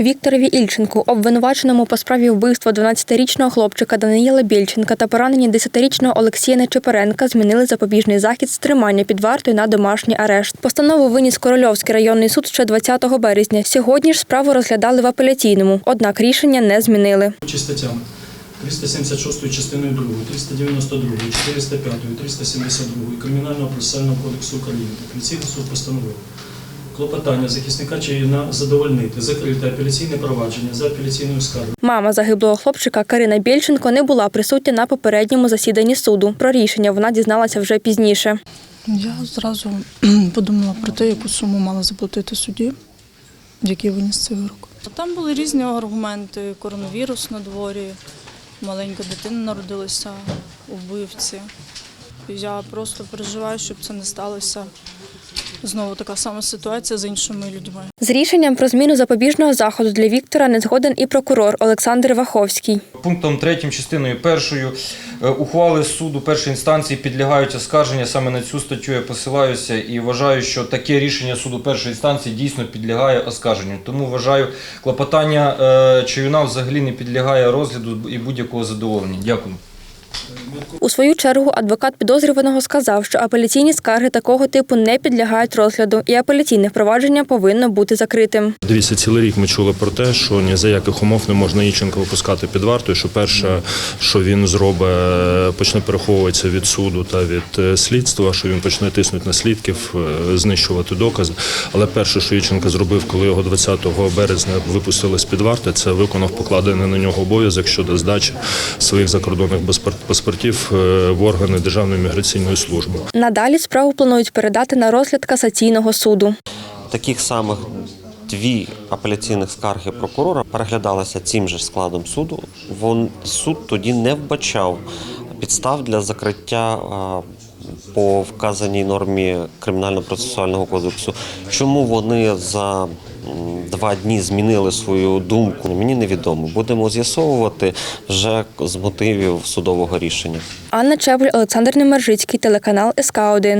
Вікторові Ільченку, обвинуваченому по справі вбивства 12-річного хлопчика Даниїла Більченка та поранення 10-річного Олексія Нечепоренка, змінили запобіжний захід з тримання під вартою на домашній арешт. Постанову виніс Корольовський районний суд ще 20 березня. Сьогодні ж справу розглядали в апеляційному, однак рішення не змінили. Чи статтями 376 частиною 2, 392, 405, 372 Кримінального процесуального кодексу України апеляційний суд постановив клопотання захисника Чаїна задовольнити закрите апеляційне провадження за апеляційною скаргою. Мама загиблого хлопчика Карина Більченко не була присутня на попередньому засіданні суду. Про рішення вона дізналася вже пізніше. Я зразу подумала про те, яку суму мала заплатити судді, який виніс цей вирок. Там були різні аргументи: коронавірус на дворі, маленька дитина народилася у вбивці. Я просто переживаю, щоб це не сталося. Знову така сама ситуація з іншими людьми. З рішенням про зміну запобіжного заходу для Віктора не згоден і прокурор Олександр Ваховський. Пунктом 3 частиною першою е, ухвали суду першої інстанції підлягають оскарження. Саме на цю статтю я посилаюся і вважаю, що таке рішення суду першої інстанції дійсно підлягає оскарженню. Тому вважаю, клопотання е, Чаюна взагалі не підлягає розгляду і будь-якого задоволення. Дякую. У свою чергу адвокат підозрюваного сказав, що апеляційні скарги такого типу не підлягають розгляду, і апеляційне впровадження повинно бути закритим. Дивіться, цілий рік ми чули про те, що ні за яких умов не можна Іченка випускати під вартою. Що перше, що він зробить, почне переховуватися від суду та від е, слідства, що він почне тиснути на свідків, е, знищувати докази. Але перше, що Іченка зробив, коли його 20 березня випустили з під варти, це виконав покладений на нього обов'язок щодо здачі своїх закордонних паспорт- паспортів е, в органи Державної міграційної служби. Надалі справу планують передати на розгляд касаційного суду. Таких самих дві апеляційних скарги прокурора переглядалися цим же складом суду. Вон суд тоді не вбачав підстав для закриття по вказаній нормі кримінально-процесуального кодексу. Чому вони за два дні змінили свою думку? Мені невідомо. Будемо з'ясовувати вже з мотивів судового рішення. Анна Чебль, Олександр Немержицький, телеканал СК 1